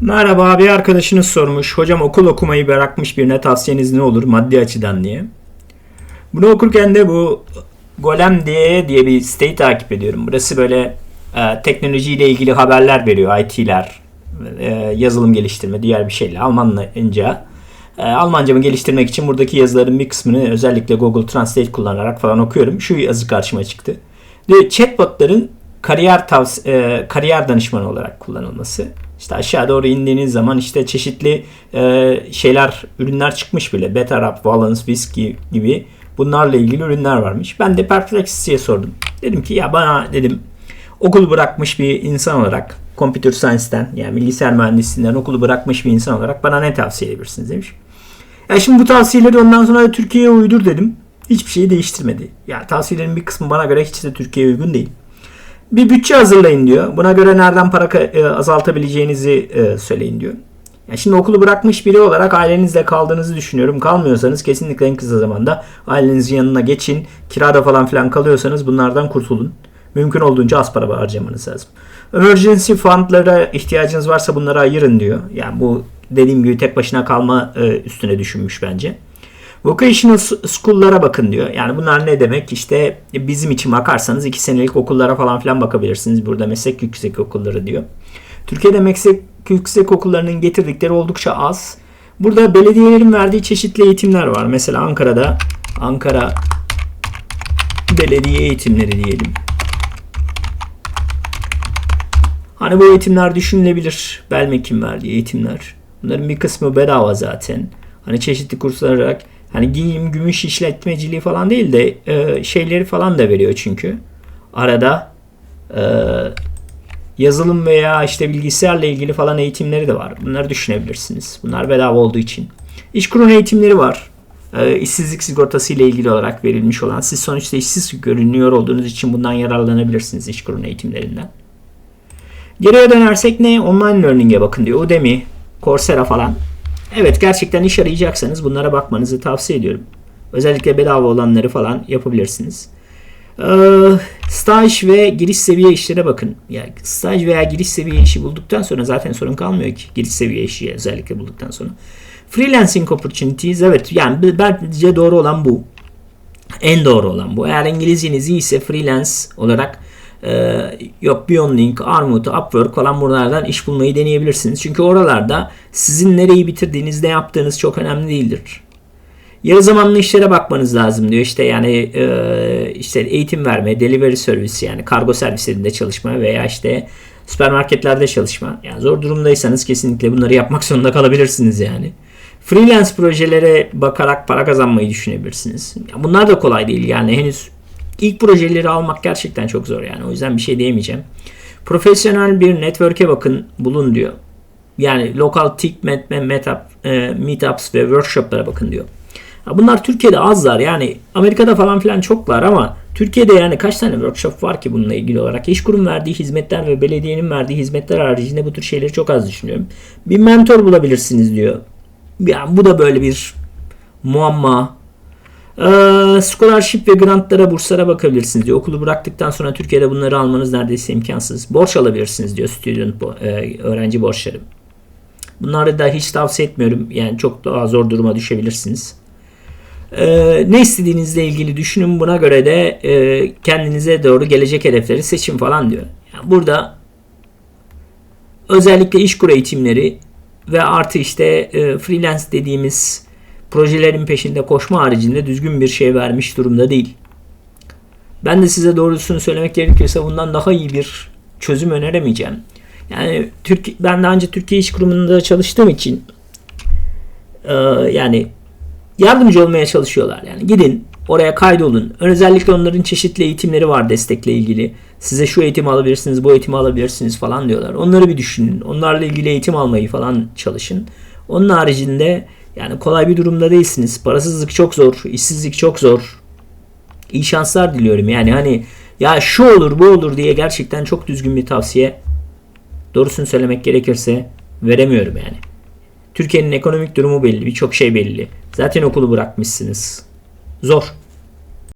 Merhaba bir arkadaşınız sormuş. Hocam okul okumayı bırakmış birine tavsiyeniz ne olur maddi açıdan diye. Bunu okurken de bu Golem diye diye bir siteyi takip ediyorum. Burası böyle e, teknolojiyle ilgili haberler veriyor. IT'ler, e, yazılım geliştirme, diğer bir şeyle Almanca. E, Almancamı geliştirmek için buradaki yazıların bir kısmını özellikle Google Translate kullanarak falan okuyorum. Şu yazı karşıma çıktı. Ve chatbotların kariyer tavs e, kariyer danışmanı olarak kullanılması. İşte aşağı doğru indiğiniz zaman işte çeşitli e, şeyler, ürünler çıkmış bile. Betterap, Valence, Whiskey gibi bunlarla ilgili ürünler varmış. Ben de Perplexity'ye sordum. Dedim ki ya bana dedim okul bırakmış bir insan olarak Computer Science'den yani bilgisayar mühendisliğinden okulu bırakmış bir insan olarak bana ne tavsiye edebilirsiniz demiş. Ya şimdi bu tavsiyeleri ondan sonra Türkiye'ye uydur dedim. Hiçbir şeyi değiştirmedi. Yani tavsiyelerin bir kısmı bana göre hiç de Türkiye'ye uygun değil. Bir bütçe hazırlayın diyor. Buna göre nereden para e, azaltabileceğinizi e, söyleyin diyor. Yani şimdi okulu bırakmış biri olarak ailenizle kaldığınızı düşünüyorum. Kalmıyorsanız kesinlikle en kısa zamanda ailenizin yanına geçin. Kirada falan filan kalıyorsanız bunlardan kurtulun. Mümkün olduğunca az para harcamanız lazım. Emergency fundlara ihtiyacınız varsa bunları ayırın diyor. Yani bu dediğim gibi tek başına kalma e, üstüne düşünmüş bence. Vocational school'lara bakın diyor. Yani bunlar ne demek? İşte bizim için bakarsanız 2 senelik okullara falan filan bakabilirsiniz. Burada meslek yüksek okulları diyor. Türkiye'de meslek yüksek okullarının getirdikleri oldukça az. Burada belediyelerin verdiği çeşitli eğitimler var. Mesela Ankara'da Ankara belediye eğitimleri diyelim. Hani bu eğitimler düşünülebilir. Belmek'in verdiği eğitimler. Bunların bir kısmı bedava zaten. Hani çeşitli kurslar olarak hani giyim, gümüş işletmeciliği falan değil de e, şeyleri falan da veriyor çünkü. Arada e, yazılım veya işte bilgisayarla ilgili falan eğitimleri de var. Bunları düşünebilirsiniz. Bunlar bedava olduğu için. İş kurun eğitimleri var. E, işsizlik sigortası ile ilgili olarak verilmiş olan. Siz sonuçta işsiz görünüyor olduğunuz için bundan yararlanabilirsiniz iş kurun eğitimlerinden. Geriye dönersek ne? Online learning'e bakın diyor. Udemy, Coursera falan. Evet gerçekten iş arayacaksanız bunlara bakmanızı tavsiye ediyorum. Özellikle bedava olanları falan yapabilirsiniz. Ee, staj ve giriş seviye işlere bakın. Yani staj veya giriş seviye işi bulduktan sonra zaten sorun kalmıyor ki. Giriş seviye işi özellikle bulduktan sonra. Freelancing opportunities evet yani bence doğru olan bu. En doğru olan bu. Eğer İngilizceniz iyiyse freelance olarak e, yok Beyondlink, Armut, Upwork falan buralardan iş bulmayı deneyebilirsiniz. Çünkü oralarda sizin nereyi bitirdiğiniz, ne yaptığınız çok önemli değildir. Yarı zamanlı işlere bakmanız lazım diyor. İşte yani e, işte eğitim verme, delivery servisi yani kargo servislerinde çalışma veya işte süpermarketlerde çalışma. Yani zor durumdaysanız kesinlikle bunları yapmak zorunda kalabilirsiniz yani. Freelance projelere bakarak para kazanmayı düşünebilirsiniz. Bunlar da kolay değil. Yani henüz ilk projeleri almak gerçekten çok zor yani. O yüzden bir şey diyemeyeceğim. Profesyonel bir network'e bakın, bulun diyor. Yani lokal TIC, meetup, e, meetups ve workshoplara bakın diyor. Bunlar Türkiye'de azlar yani Amerika'da falan filan çoklar ama Türkiye'de yani kaç tane workshop var ki bununla ilgili olarak? İş kurum verdiği hizmetler ve belediyenin verdiği hizmetler haricinde bu tür şeyleri çok az düşünüyorum. Bir mentor bulabilirsiniz diyor. Yani bu da böyle bir muamma. Ee, scholarship ve grantlara, burslara bakabilirsiniz diyor. Okulu bıraktıktan sonra Türkiye'de bunları almanız neredeyse imkansız. Borç alabilirsiniz diyor student e, öğrenci borçları. Bunları da hiç tavsiye etmiyorum. Yani çok daha zor duruma düşebilirsiniz. Ee, ne istediğinizle ilgili düşünün. Buna göre de e, kendinize doğru gelecek hedefleri seçin falan diyor. Yani burada özellikle iş kur eğitimleri ve artı işte e, freelance dediğimiz projelerin peşinde koşma haricinde düzgün bir şey vermiş durumda değil. Ben de size doğrusunu söylemek gerekirse bundan daha iyi bir çözüm öneremeyeceğim. Yani Türk ben daha önce Türkiye İş Kurumu'nda çalıştığım için e, yani yardımcı olmaya çalışıyorlar. Yani gidin oraya kaydolun. Özellikle onların çeşitli eğitimleri var destekle ilgili. Size şu eğitimi alabilirsiniz, bu eğitimi alabilirsiniz falan diyorlar. Onları bir düşünün. Onlarla ilgili eğitim almayı falan çalışın. Onun haricinde yani kolay bir durumda değilsiniz. Parasızlık çok zor, işsizlik çok zor. İyi şanslar diliyorum. Yani hani ya şu olur bu olur diye gerçekten çok düzgün bir tavsiye doğrusunu söylemek gerekirse veremiyorum yani. Türkiye'nin ekonomik durumu belli, birçok şey belli. Zaten okulu bırakmışsınız. Zor.